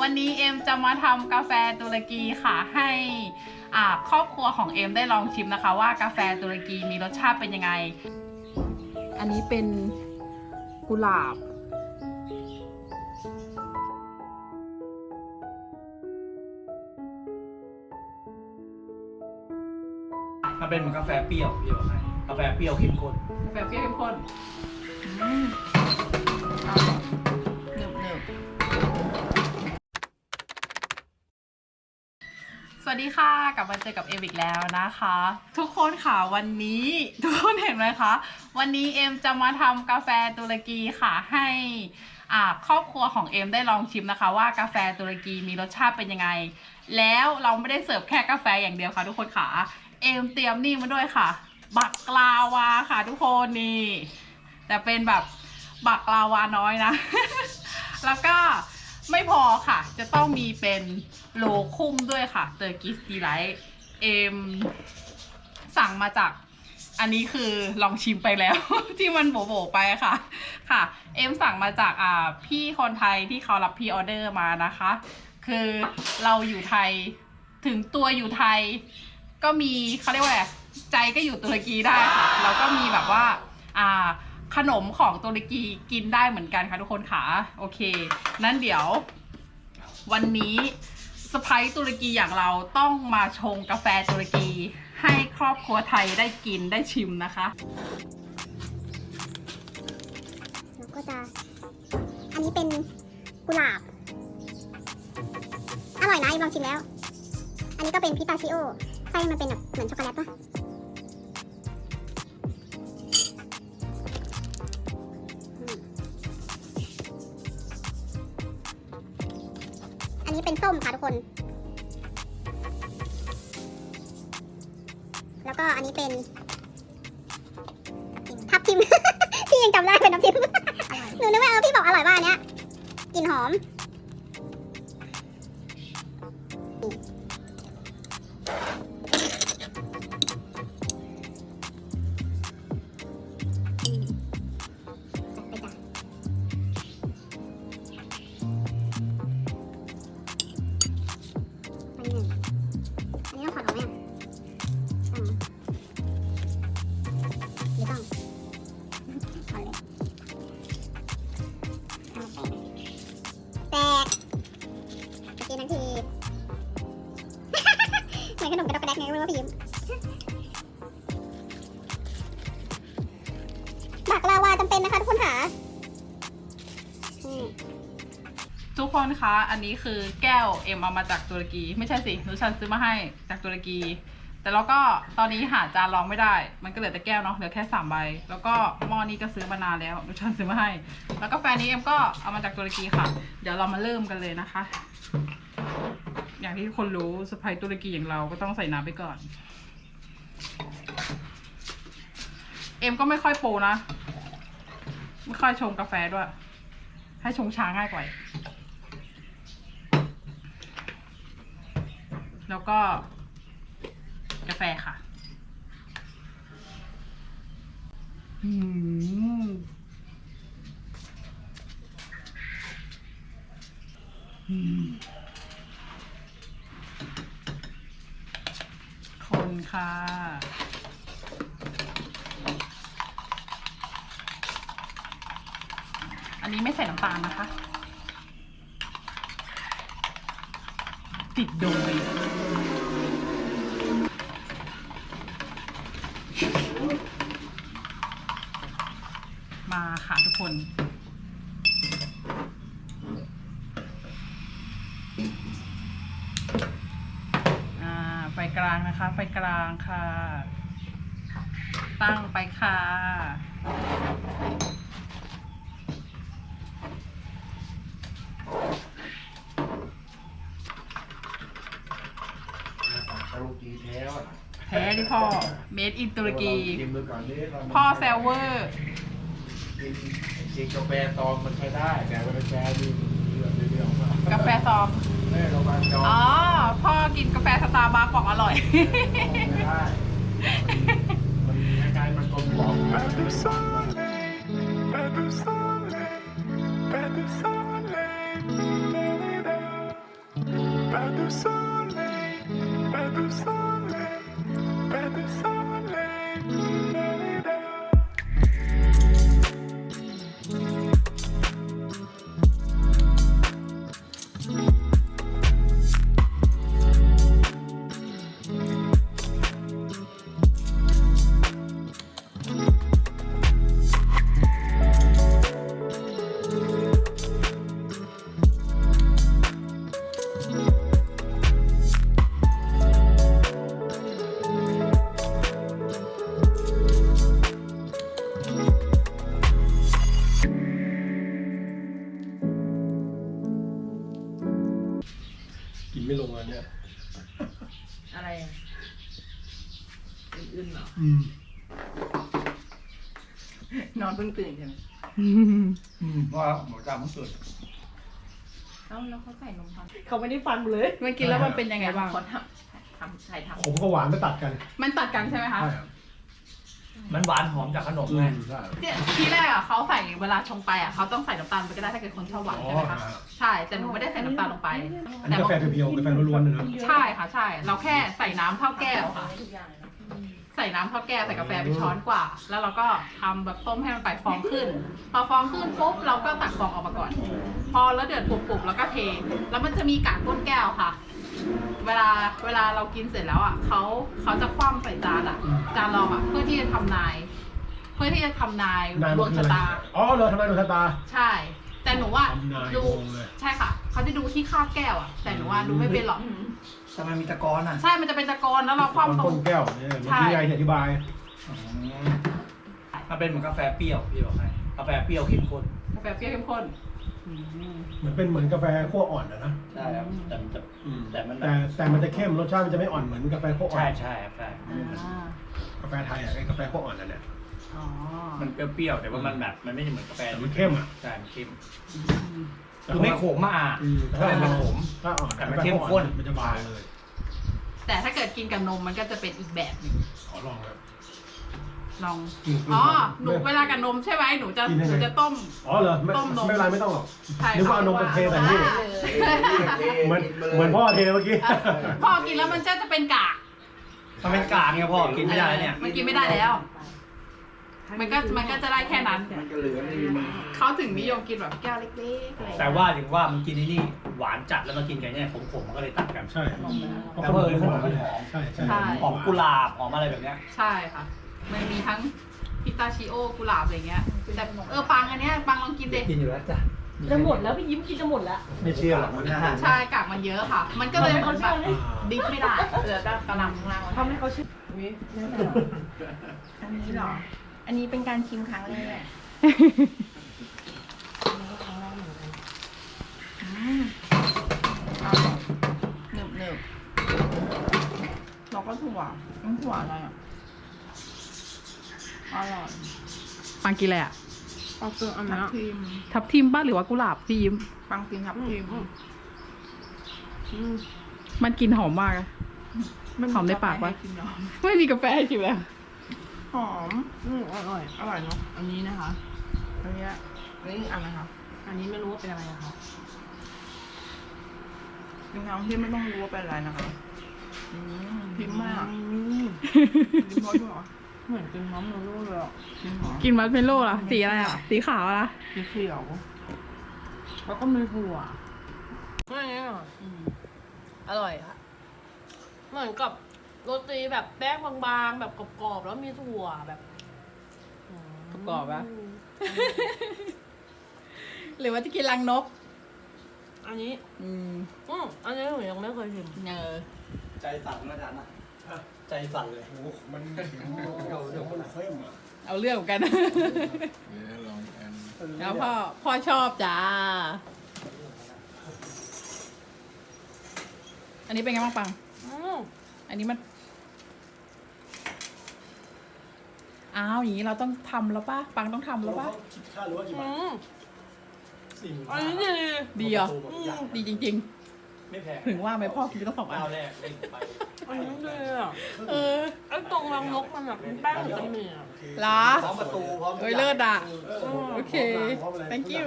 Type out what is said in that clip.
วันนี้เอ็มจะมาทำกาแฟตุรกีค่ะให้อ่าครอบครัวของเอ็มได้ลองชิมนะคะ ว่ากาแฟตุรกีมีรสชาติเป็นยังไง อันนี้เป็นกุหลาบ มันเป็นเหมือนกาแฟเปรี้ยวพี่บอกให้กาแฟเปรี้ยวเข้มข้นกาแฟเปรี้ยวเข้มข้น วัสดีค่ะ กลับมาเจอกับเอมอีกแล้วนะคะ ทุกคนค่ะวันนี้ทุกคนเห็นไหมคะ วันนี้เอ็มจะมาทำกาแฟตุรกีค่ะให้อ่าครอบครัวของเอ็มได้ลองชิมนะคะ ว่ากาแฟตุรกีมีรสชาติเป็นยังไง แล้วเราไม่ได้เสิร์ฟแค่กาแฟอย่างเดียวค่ะ ทุกคนค่ะเอ็มเตรียมนี่มาด้วยค่ะ บักลาวาค่ะ ทุกคนนี่แต่เป็นแบบบักลาวาน้อยนะ แล้วก็ ไม่พอค่ะ จะต้องมีเป็นโลคุ้มด้วยค่ะเตอร์กิสดีไลท์เอ็มสั่งมาจากอันนี้คือลองชิมไปแล้ว ที่มันโบๆไปค่ะ ค่ะ เอ็มสั่งมาจากอ่าพี่คนไทยที่เขารับพีออเดอร์มานะคะ คือเราอยู่ไทยถึงตัวอยู่ไทย ก็มีเขาเรียกว่าอะไรใจก็อยู่ตุรกีได้ค่ะแล้วก็มีแบบว่า อ่า ขนมของตุรกีกินได้เหมือนกันค่ะทุกคนค่ะโอเค นั้นเดี๋ยว วันนี้สไปตุรกีอย่างเราต้องมาชงกาแฟตุรกีให้ครอบครัวไทยได้กินได้ชิมนะคะแล้วก็จะอันนี้เป็นกุหลาบ อร่อยนะอีลองชิมแล้ว อันนี้ก็เป็นพิตาชิโอไส้มันเป็นแบบเหมือนช็อกโกแลตปะ อันนี้เป็นส้มค่ะทุกคน แล้วก็อันนี้เป็นทับทิม พี่ยังจำได้เป็นน้ำทิมหนูนึกว่าเออพี่บอกอร่อยว่าอันเนี้ยกลิ่นหอม มือนขนมกระดกกระแดกไงไม่รู้ว่าพี่ยิ้มบักลาวาจำเป็นนะคะทุกคนค่ะทุกคนคะ อันนี้คือแก้วเอ็มเอามาจากตุรกี ไม่ใช่สินุชันซื้อมาให้จากตุรกี แต่เราก็ตอนนี้หาจานรองไม่ได้ มันก็เหลือแต่แก้วเนาะเหลือแค่สามใบ แล้วก็หม้อนี้ก็ซื้อมานานแล้วนุชันซื้อมาให้ แล้วก็แฟนนี้เอ็มก็เอามาจากตุรกีค่ะ เดี๋ยวเรามาเริ่มกันเลยนะคะ อย่างที่คนรู้สไปตุรกีอย่างเราก็ต้องใส่น้ำไปก่อน เอ็มก็ไม่ค่อยโปนะ ไม่ค่อยชงกาแฟด้วย ให้ชงช้าง่ายกว่า แล้วก็ กาแฟค่ะอืมอืม ค่ะ อันนี้ไม่ใส่น้ำตาลนะคะ ติดโดยมาค่ะทุกคน อ่า ไฟกลาง นะคะ ไฟกลางค่ะ ตั้งไปค่ะตุรกีแท้ว่ะแท้ที่พ่อ เมดอินตุรกีลองชิมดูก่อนดิเราพ่อแซลเวอร์ กินกินกาแฟตองมันใช้ได้ แต่กาแฟดูเรื่องเรื่องว่ากาแฟซองเออกาแฟจอง อ๋อพ่อกินกาแฟสตาร์บัคบอกอร่อย ไม่ได้มันคล้ายมันกลมกล่อม Better sale, better sale, better sale, better du อื่นๆเหรออืมนอนเพิ่งตื่นใช่ไหมอืมว่าหมูจามเพิ่งเกิดเอ้าแล้วเขาใส่นมพันเขาไม่ได้ฟังเลยมันกินแล้วมันเป็นยังไงบ้าง คนทำทำใช่ทำผมก็หวานไม่ตัดกันมันตัดกันใช่ไหมคะ ใช่ครับมันหวานหอมจากขนมอืไงมใช่เนี่ยทีแรกอะเขาใส่เวลาชงไปอะเขาต้องใส่น้ำตาลไปก็ได้ถ้าเกิดคนชอบหวานใช่ไหมคะอ๋อใช่แต่หนูไม่ได้ใส่น้ำตาลลงไป อันนี้กาแฟเพียวๆกาแฟล้วนๆเลยนะ ใช่ค่ะใช่ เราแค่ใส่น้ำเท่าแก้วค่ะ ใส่น้ำเท่าแก้วใส่กาแฟไปช้อนกว่า แล้วเราก็ทำแบบต้มให้มันไปฟองขึ้น พอฟองขึ้นปุ๊บเราก็ตักฟองออกมาก่อน พอแล้วเดือดปุบๆแล้วก็เท แล้วมันจะมีกากก้นแก้วค่ะ เวลาเวลาเรากินเสร็จแล้วอะเขาเขาจะคว่ำใส่จานอะ จานรองอะเพื่อที่จะทำนาย เพื่อที่จะทำนายนายดวงชะตา อ๋อเลยทำนายดวงชะตา ใช่ แต่หนูว่าทำนายดูดวงเลย ใช่ค่ะ เขาจะดูที่คาบแก้วอะ แต่หนูว่าดูไม่เป็นหรอก ทำไมมีตะกอนอะใช่ มันจะเป็นตะกอนแล้วเราคว่ำตรก้ง นแก้วเนี่ยเมื่อใช่กี้ยายอธิบาย อืมมันเป็นเหมือนกาแฟเปรี้ยวพี่บอกให้กาแฟเปรี้ยวเข้มข้นกาแฟเปรี้ยวเข้มข้นเหมือนเป็นเหมือนกาแฟขั้วอ่อนนะนะใช่ครับแต่มันจะแต่มันแบแต่บแต่มันจะเข้มรสชาติมันจะไม่อ่อนเหมือนกาแฟขั้วอ่อใช่นใช่ครับใช่อ่ากาแฟไทยอะไอ้กาแฟขั้วอ่อนนั่นแหละ อ๋อมันเปรี้ยวๆแต่ว่ามันแบบมันไม่ได้เหมือนกาแฟแต่มันเข้มอะใช่มันเข้มแต่ คือไม่ขมมากอืมแต่มันไม่ขม ถ้าอ่อนแต่มันเข้มข้น มันจะบางเลยแต่ถ้าเกิดกินกับนมมันก็จะเป็นอีกแบบหนึงขอลองครับลองอืมอ๋อ หนูเวลากับนมใช่ไหมหนูจะกินยังหไงนูจะต้ม อ๋อเหรอไม่ต้มนม ไม่เป็นไรไม่ต้องหรอก ใช่นึกว่าเอานมไปเทใส่นี่ เหมือนเหมือนพ่อเทเมื่อกี้พ่อกินแล้วมันจะจะเป็นกาก มันเป็นกากไงพ่อกินไม่ได้เนี่ย มันกินไม่ได้แล้ว มันก็มันก็จะได้แค่นั้น มันก็เหลือนี่มันเขาถึงนิยมกินแบบแก้วเล็กๆอะไรอย่างแต่เงี้ยว่าถึงว่ามันกินไอ้นี่หวานจัดแล้วมากินกันเนี่ยขมๆมันก็เลยตัดกันใช่แต่ว่าเออขนมมันหอมใช่ใช่ใช่หอมกุหลาบหอมอะไรแบบเนี้ยใช่ค่ะ มันมีทั้งพิตาชิโอกุหลาบอะไรเงี้ยแต่เออปังอันเนี้ยปังลองกินดิกินอยู่แล้วจ้ะจะหมดแล้วพี่ยิ้มกินจะหมดแล้วไม่เชื่อหรอกมันน่าใช่กากมันเยอะค่ะ มันก็เลยเหมือนแบบอ่าดิฟไม่ได้เหลือแต่กระหลำข้างล่างทำให้เขาเชื่ออันนี้เหรอ อันนี้เป็นการชิมครั้งแรกหนึบหนึบเราก็ถั่วน้ำถั่วอะไรอะ อร่อยปังกินอะไรอะ เอาเกลืออันนี้ทิมทับทิมป้าหรือว่ากุหลาบพี่ยิ้ม ปังกินทับทิมมันกลินหอมมากอะหอมในปากปะให้กินเหรอไม่มีกาแฟให้ชิมแล้ว หอมอืมอร่อย อร่อยเนาะ อันนี้นะคะ อันเนี้ยอันนี้อีกอันนะคะ อันนี้ไม่รู้ว่าเป็นอะไรนะคะเป็นคำที่ไม่ต้องรู้ว่าเป็นอะไรนะคะอืมพิมพ์มากพิมพ์เพราะด้วยเหรอเหมือนกินน้ำนูรู้เลยอะจริงเหรอกินมัสเมลโล่ล่ะ สีอะไรอะ สีขาวล่ะสีเขียว แล้วก็มีถั่วอันนี้อะอร่อยค่ะ เหมือนกับ โรตีแบบแป้งบางๆ แบบกรอบๆ แล้วมีถั่วแบบกรอบปะหรือว่าจะกินรังนก อันนี้ อืมอืมอันนี้หนูยังไม่เคยชิมเนอใจสั่นนะจ๊ะนะใจสั่นเลยโอ้โหมันเดี๋ยวเดี๋ยวมันเข้มอะเอาเรื่องเหมือนกันแล้วพ่อพ่อชอบจ้า อันนี้เป็นไงบ้างปังอืมอันนี้มัน อ้าวอย่างนี้เราต้องทำแล้วป่ะปังต้องทำแล้วป่ะค่าหรือว่ากี่บาอืทมสี่หมื่นอันนี้ดีดีเหรออย่างดีจริง ไม่แพงๆ ถึงว่าไหมพ่อกินต้องสองอันข้าวแรกเล่นไปอันนี้ดีอะเออไอ้ตรงรังนกมันแบบเป็นแป้งหรือเป็นหมี่อะ เหรอ พร้อมประตูพร้อมทุกเอ้ยอย่างเลิศอะอืมโอเค thank you